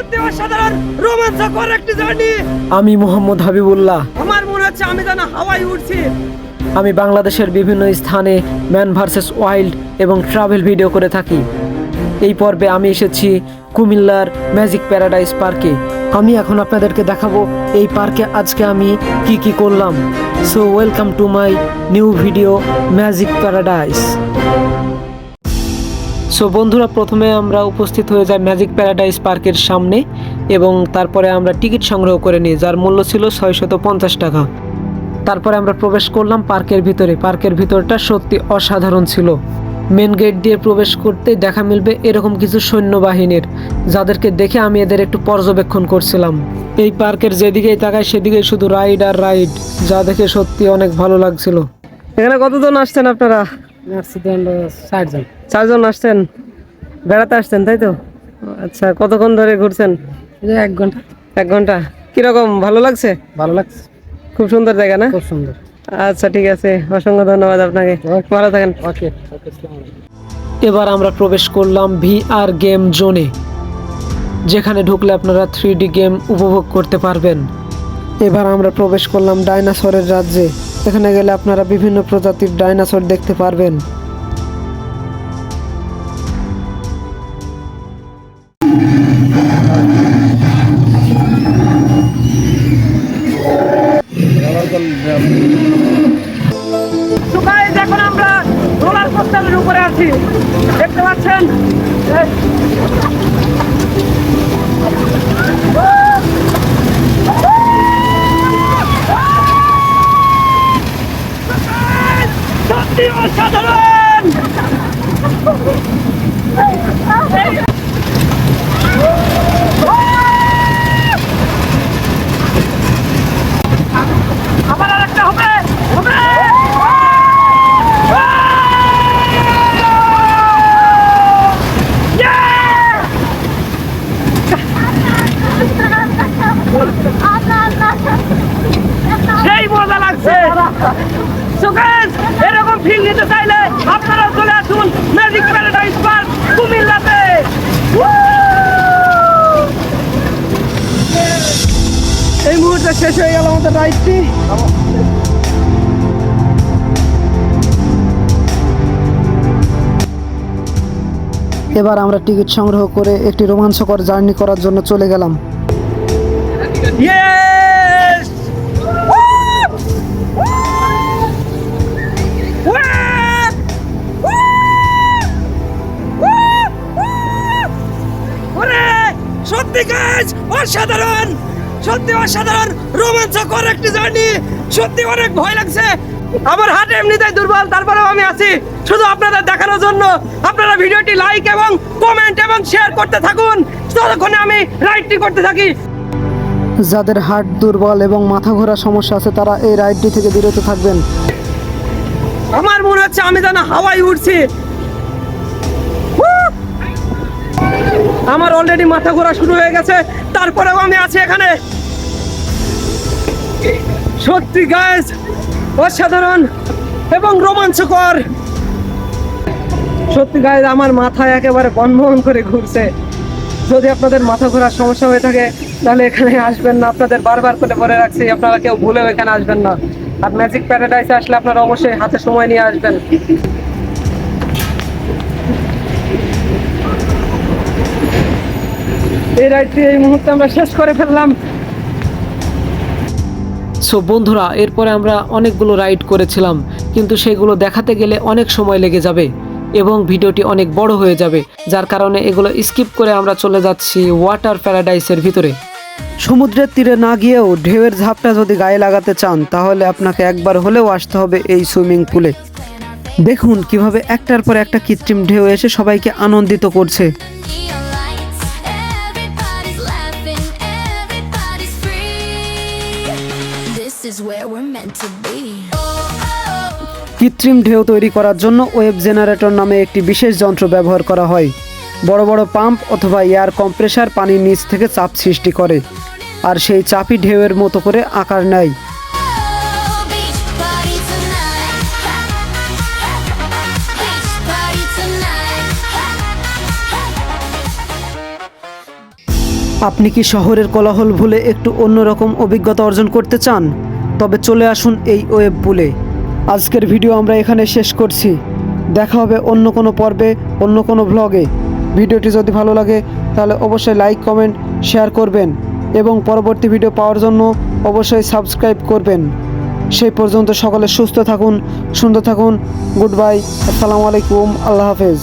সত্যি অসাধারণ রোমাঞ্চকর একটি জার্নি। আমি মোহাম্মদ হাবিবুল্লাহ। আমার মনে হচ্ছে আমি যেন হাওয়ায় উঠছি আমি বাংলাদেশের বিভিন্ন স্থানে ম্যান ভার্সেস ওয়াইল্ড এবং ট্রাভেল ভিডিও করে থাকি। এই পর্বে আমি এসেছি কুমিল্লার ম্যাজিক প্যারাডাইস পার্কে। আমি এখন আপনাদেরকে দেখাবো এই পার্কে আজকে আমি কি কি করলাম। So welcome to my new video magic paradise so বন্ধুরা, প্রথমে আমরা উপস্থিত হয়ে যাই ম্যাজিক প্যারাডাইস পার্কের সামনে এবং তারপরে আমরা টিকিট সংগ্রহ করে নিই, যার মূল্য ছিল ছয়শত পঞ্চাশ টাকা। তারপরে আমরা প্রবেশ করলাম পার্কের ভিতরে। পার্কের ভিতরটা সত্যি অসাধারণ ছিল। মেন গেট দিয়ে প্রবেশ করতে দেখা মিলবে এরকম কিছু সৈন্যবাহিনীর, যাদেরকে দেখে আমি এদের একটু পর্যবেক্ষণ করছিলাম। এই পার্কের যেদিকেই তাকায় সেদিকেই শুধু রাইড আর রাইড, যা দেখে সত্যি অনেক ভালো লাগছিল। এখানে কতজন আসছেন আপনারা? চারজন। আসছেন? বেড়াতে আসছেন তাই তো? আচ্ছা কতক্ষণ ধরে ঘুরছেন? এক ঘণ্টা। এক ঘণ্টা। কীরকম ভালো লাগছে? ভালো লাগছে। খুব সুন্দর জায়গা না? খুব সুন্দর। আচ্ছা ঠিক আছে। অসংখ্য ধন্যবাদ আপনাকে। ভালো থাকেন। ওকে এবার আমরা প্রবেশ করলাম ভিআর গেম জোনে যেখানে ঢুকলে আপনারা থ্রি ডি গেম উপভোগ করতে পারবেন। এবার আমরা প্রবেশ করলাম ডাইনোসরের রাজ্যে। এখানে গেলে আপনারা বিভিন্ন প্রজাতির ডাইনোসর দেখতে পারবেন। এখন আমরা উপরে আছি। দেখতে পাচ্ছেন? এই। সত্যি অসাধারণ আবার আরেকটা হবে হবে Yeah! সেই মজা লাগছে সুকেশ এরকম ফিল নিতে চাইলে আপনারা চলে আসুন ম্যাজিক প্যারাডাইস পার্ক কুমিল্লাতে। এই মুহূর্তে শেষ হয়ে গেল আমাদের রাইডটি। এবার আমরা টিকিট সংগ্রহ করে একটি রোমাঞ্চকর জার্নি করার জন্য চলে গেলাম। Yes! কাজ অসাধারণ! সত্যি অসাধারণ! রোমাঞ্চকর একটি জার্নি সত্যি অনেক ভয় লাগছে! আমার হাত এমনিতেই দুর্বল তারপরেও আমি আছি। শুধু আপনাদের দেখানোর জন্য। আপনারা ভিডিওটি লাইক এবং কমেন্ট এবং শেয়ার করতে থাকুন। ততক্ষণে আমি রাইডটি করতে থাকি। যাদের হার্ট দুর্বল এবং মাথা ঘোরা সমস্যা আছে তারা এই রাইডটি থেকে বিরত থাকবেন। আমার মনে হচ্ছে আমি যেন হাওয়ায় উঠছি আমার অলরেডি মাথা ঘোরা শুরু হয়ে গেছে, তারপরেও আমি আছি এখানে। সত্যি গাছ অসাধারণ এবং রোমাঞ্চকর। সত্যি গায়ে আমার মাথায় একেবারে বনবন করে ঘুরছে। যদি আপনাদের মাথা ঘোরার সমস্যা হয়ে থাকে, তাহলে এখানে আসবেন না। আপনাদের বারবার করে বলে রাখছি, আপনারা কেউ ভুলেও এখানে আসবেন না। আর ম্যাজিক প্যারাডাইসে আসলে আপনারা অবশ্যই হাতে সময় নিয়ে আসবেন। এই রাইডটি এই মুহূর্তে আমরা শেষ করে ফেললাম। সো বন্ধুরা এরপরে আমরা অনেকগুলো রাইড করেছিলাম কিন্তু সেগুলো দেখাতে গেলে অনেক সময় লেগে যাবে এবং ভিডিওটি অনেক বড় হয়ে যাবে যার কারণে এগুলো স্কিপ করে আমরা চলে যাচ্ছি ওয়াটার প্যারাডাইসের ভিতরে। সমুদ্রের তীরে না গিয়েও ঢেউয়ের ঝাপটা যদি গায়ে লাগাতে চান তাহলে আপনাকে একবার হলেও আসতে হবে এই সুইমিং পুলে। দেখুন কীভাবে একটার পর একটা কৃত্রিম ঢেউ এসে সবাইকে আনন্দিত করছে। কৃত্রিম ঢেউ তৈরি করার জন্য ওয়েব জেনারেটর নামে একটি বিশেষ যন্ত্র ব্যবহার করা হয়। বড় বড় পাম্প অথবা এয়ার কম্প্রেসার পানির নিচ থেকে চাপ সৃষ্টি করে, আর সেই চাপই ঢেউয়ের মতো করে আকার নেয়. আপনি কি শহরের কোলাহল ভুলে একটু অন্যরকম অভিজ্ঞতা অর্জন করতে চান? তবে চলে আসুন এই ওয়েব পুলে। আজকের ভিডিও আমরা এখানে শেষ করছি। দেখা হবে অন্য কোনো পর্বে, অন্য কোনো ভ্লগে ভিডিওটি যদি ভালো লাগে, তাহলে অবশ্যই লাইক কমেন্ট শেয়ার করবেন। এবং পরবর্তী ভিডিও পাওয়ার জন্য অবশ্যই সাবস্ক্রাইব করবেন। সেই পর্যন্ত সকলে সুস্থ থাকুন, সুন্দর থাকুন। গুড বাই আসসালামু আলাইকুম, আল্লাহ হাফেজ।